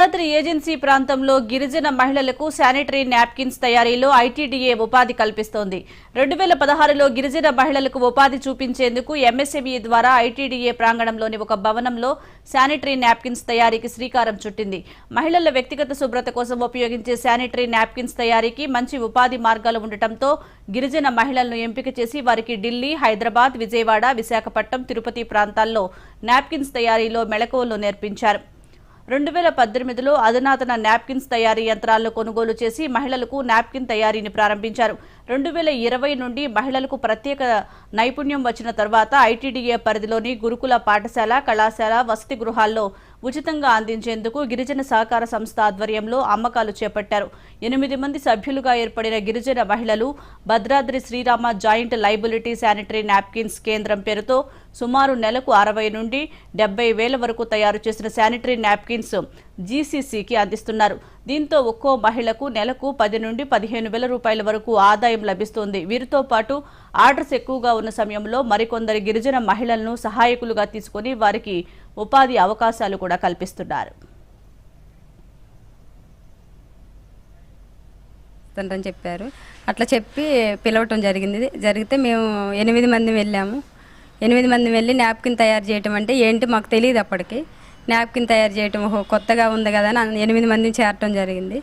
Yadadri agency ప్రాంతంలో గిరిజన మహిళలకు శానిటరీ నాప్కిన్స్ తయారీలో ఐటీడీఏ ఉపాధి కల్పిస్తోంది. రెండు వేల పదహారులో గిరిజన మహిళలకు ఉపాధి చూపించేందుకు ఎంఎస్ఎంఈ ద్వారా ఐటీడీఏ ప్రాంగణంలోని ఒక భవనంలో శానిటరీ నాప్కిన్స్ తయారీకి శ్రీకారం చుట్టింది. మహిళల వ్యక్తిగత శుభ్రత కోసం ఉపయోగించే శానిటరీ నాప్కిన్స్ తయారీకి మంచి ఉపాధి మార్గాలు ఉండటంతో గిరిజన మహిళలను ఎంపిక చేసి వారికి ఢిల్లీ హైదరాబాద్ విజయవాడ విశాఖపట్నం తిరుపతి ప్రాంతాల్లో నాప్కిన్స్ తయారీలో మెళకువలు నేర్పించారు. రెండు వేల పద్దెనిమిదిలో అధునాతన నాప్కిన్స్ తయారీ యంత్రాలను కొనుగోలు చేసి మహిళలకు నాప్కిన్ తయారీని ప్రారంభించారు. రెండు వేల ఇరవై నుండి మహిళలకు ప్రత్యేక నైపుణ్యం వచ్చిన తర్వాత ఐటీడీఏ పరిధిలోని గురుకుల పాఠశాల కళాశాల వసతి గృహాల్లో ఉచితంగా అందించేందుకు గిరిజన సహకార సంస్థ ఆధ్వర్యంలో అమ్మకాలు చేపట్టారు. ఎనిమిది మంది సభ్యులుగా ఏర్పడిన గిరిజన మహిళలు Bhadradri Srirama joint liability sanitary napkins కేంద్రం పేరుతో సుమారు నెలకు అరవై నుండి డెబ్బై వేల వరకు తయారు చేసిన శానిటరీ నాప్కిన్స్ జీసీసీకి అందిస్తున్నారు. దీంతో ఒక్కో మహిళకు నెలకు పది నుండి పదిహేను వేల రూపాయల వరకు ఆదాయం లభిస్తోంది. వీరితో పాటు ఆర్డర్స్ ఎక్కువగా ఉన్న సమయంలో మరికొందరు గిరిజన మహిళలను సహాయకులుగా తీసుకొని వారికి ఉపాధి అవకాశాలు కూడా కల్పిస్తున్నారు. అని చెప్పారు. అట్లా చెప్పి పిలవటం జరిగింది. జరిగితే మేము ఎనిమిది మంది వెళ్ళాము. ఎనిమిది మంది వెళ్ళి నాప్కిన్ తయారు చేయటం అంటే ఏంటి మాకు తెలియదు అప్పటికి. నాప్కిన్ తయారు చేయటం ఓహో కొత్తగా ఉంది కదా అని ఎనిమిది మందిని చేరటం జరిగింది.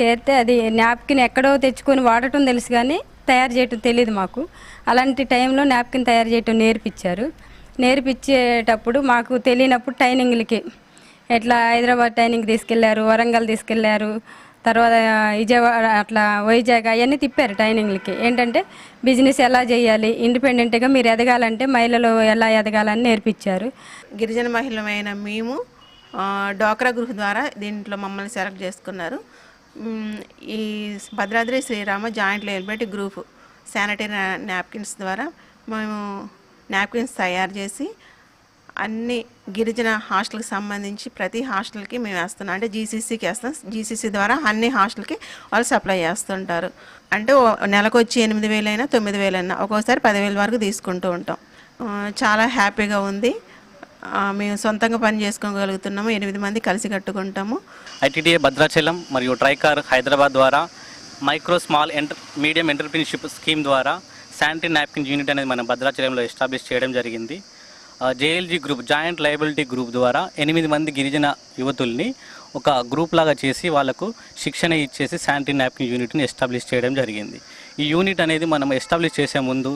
చేరితే అది నాప్కిన్ ఎక్కడో తెచ్చుకొని వాడటం తెలుసు కానీ తయారు చేయటం తెలియదు మాకు. అలాంటి టైంలో నాప్కిన్ తయారు చేయటం నేర్పించారు. నేర్పించేటప్పుడు మాకు తెలియనప్పుడు ట్రైనింగ్లకి ఎట్లా హైదరాబాద్ ట్రైనింగ్ తీసుకెళ్ళారు వరంగల్ తీసుకెళ్ళారు తర్వాత విజయవాడ అట్లా వైజాగ్ అవన్నీ తిప్పారు ట్రైనింగ్లకి. ఏంటంటే బిజినెస్ ఎలా చేయాలి ఇండిపెండెంట్గా మీరు ఎదగాలంటే మహిళలు ఎలా ఎదగాలని నేర్పించారు. గిరిజన మహిళమైన మేము డోక్రా డ్వాక్రా గృహ ద్వారా దీంట్లో మమ్మల్ని సెలెక్ట్ చేసుకున్నారు. ఈ Bhadradri Srirama joint liability group sanitary napkins ద్వారా మేము నాప్కిన్స్ తయారు చేసి అన్ని గిరిజన హాస్టల్కి సంబంధించి ప్రతి హాస్టల్కి మేము వేస్తున్నాం. అంటే జీసీసీకి వేస్తాం జీసీసీ ద్వారా అన్ని హాస్టల్కి వాళ్ళు సప్లై చేస్తుంటారు. అంటే నెలకు వచ్చి ఎనిమిది వేలైనా తొమ్మిది వేలైనా ఒక్కోసారి పదివేల వరకు తీసుకుంటూ ఉంటాం. చాలా హ్యాపీగా ఉంది. మేము సొంతంగా పని చేసుకోగలుగుతున్నాము. ఎనిమిది మంది కలిసి కట్టుకుంటాము. ఐటీడీఏ భద్రాచలం మరియు ట్రైకార్ హైదరాబాద్ ద్వారా micro small enter medium entrepreneurship scheme ద్వారా శానిటరీ నాప్కిన్ యూనిట్ అనేది మన భద్రాచలంలో ఎస్టాబ్లిష్ చేయడం జరిగింది. JLG group joint liability group ద్వారా ఎనిమిది మంది గిరిజన యువతుల్ని ఒక గ్రూప్ లాగా చేసి వాళ్ళకు శిక్షణ ఇచ్చేసి శానిటరీ నాప్కిన్ యూనిట్ని ఎస్టాబ్లిష్ చేయడం జరిగింది. ఈ యూనిట్ అనేది మనం ఎస్టాబ్లిష్ చేసే ముందు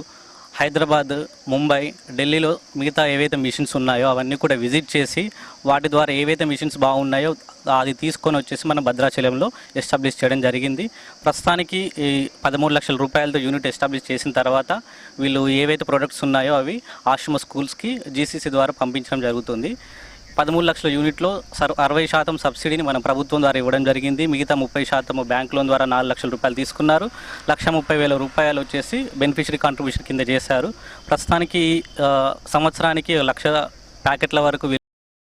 హైదరాబాద్ ముంబై ఢిల్లీలో మిగతా ఏవైతే మిషన్స్ ఉన్నాయో అవన్నీ కూడా విజిట్ చేసి వాటి ద్వారా ఏవైతే మిషన్స్ బాగున్నాయో అది తీసుకొని వచ్చేసి మన భద్రాచలంలో ఎస్టాబ్లిష్ చేయడం జరిగింది. ప్రస్తుతానికి ఈ పదమూడు లక్షల రూపాయలతో యూనిట్ ఎస్టాబ్లిష్ చేసిన తర్వాత వీళ్ళు ఏవైతే ప్రొడక్ట్స్ ఉన్నాయో అవి ఆశ్రమ స్కూల్స్కి జీసీసీ ద్వారా పంపించడం జరుగుతుంది. పదమూడు లక్షల యూనిట్లో సర్ అరవై శాతం సబ్సిడీని మనం ప్రభుత్వం ద్వారా ఇవ్వడం జరిగింది. మిగతా ముప్పై శాతం బ్యాంక్ లోన్ ద్వారా నాలుగు లక్షల రూపాయలు తీసుకున్నారు. లక్ష ముప్పై వేల రూపాయలు వచ్చేసి బెనిఫిషరీ కాంట్రిబ్యూషన్ కింద చేశారు. ప్రస్తుతానికి సంవత్సరానికి లక్ష ప్యాకెట్ల వరకు